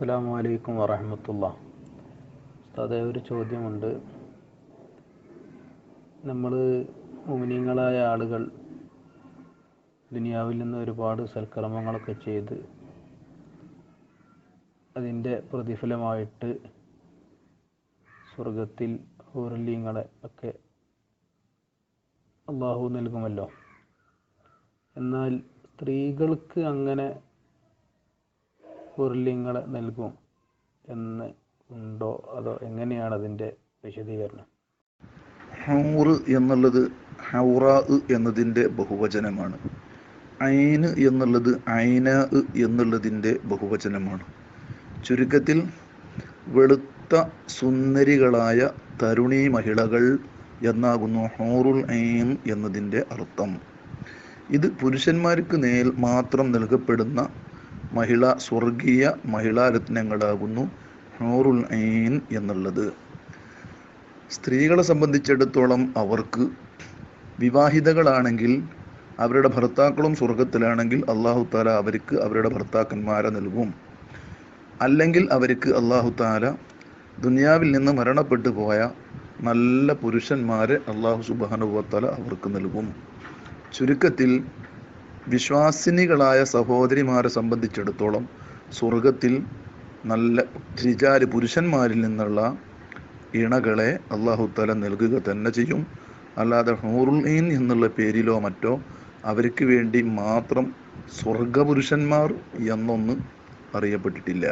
അസ്സലാമു അലൈക്കും വറഹമത്തുള്ള. അതെ ഒരു ചോദ്യമുണ്ട്. നമ്മൾ മുമിനീങ്ങളായ ആളുകൾ ദുനിയാവിൽ നിന്ന് ഒരുപാട് സൽക്കർമ്മങ്ങളൊക്കെ ചെയ്ത് അതിന്റെ പ്രതിഫലമായിട്ട് സ്വർഗത്തിൽ ഹൂറലീങ്ങളെ ഒക്കെ അള്ളാഹു നൽകുമല്ലോ. എന്നാൽ സ്ത്രീകൾക്ക് അങ്ങനെ ഹൂറലിങ്ങളെ നൽകും എന്ന് ഉണ്ടോ അതോ എങ്ങനെയാണ് അതിന്റെ വിശദീകരണം? ഹൗറ് എന്നുള്ളത് ഹൗറ എന്നതിന്റെ ബഹുവചനമാണ്. ഐന് എന്നുള്ളത് ഐന എന്നുള്ളതിന്റെ ബഹുവചനമാണ്. ചുരുക്കത്തിൽ വെളുത്ത സുന്ദരികളായ തരുണി മഹിളകൾ എന്നാകുന്നു ഹോറുൽ ഐൻ എന്നതിന്റെ അർത്ഥം. ഇത് പുരുഷന്മാർക്ക് നേൽ മാത്രം നൽകപ്പെടുന്ന മഹിള സ്വർഗീയ മഹിളാരത്നങ്ങളാകുന്നു ഹോറുൽ ഐൻ എന്നുള്ളത്. സ്ത്രീകളെ സംബന്ധിച്ചിടത്തോളം അവർക്ക് വിവാഹിതകളാണെങ്കിൽ അവരുടെ ഭർത്താക്കളും സ്വർഗത്തിലാണെങ്കിൽ അള്ളാഹു താല അവർക്ക് അവരുടെ ഭർത്താക്കന്മാരെ നൽകും. അല്ലെങ്കിൽ അവർക്ക് അള്ളാഹു താല ദുനിയാവിൽ നിന്ന് മരണപ്പെട്ടു പോയ നല്ല പുരുഷന്മാരെ അള്ളാഹു സുബാനുഭവത്താല അവർക്ക് നൽകും. ചുരുക്കത്തിൽ വിശ്വാസിനികളായ സഹോദരിമാരെ സംബന്ധിച്ചിടത്തോളം സ്വർഗത്തിൽ നല്ല രിജാൽ പുരുഷന്മാരിൽ നിന്നുള്ള ഇണകളെ അള്ളാഹുത്തല തല നൽകുക തന്നെ ചെയ്യും. അല്ലാതെ ഹൂറുൽഈൻ എന്നുള്ള പേരിലോ മറ്റോ അവർക്ക് വേണ്ടി മാത്രം സ്വർഗപുരുഷന്മാർ എന്നൊന്ന് അറിയപ്പെട്ടിട്ടില്ല.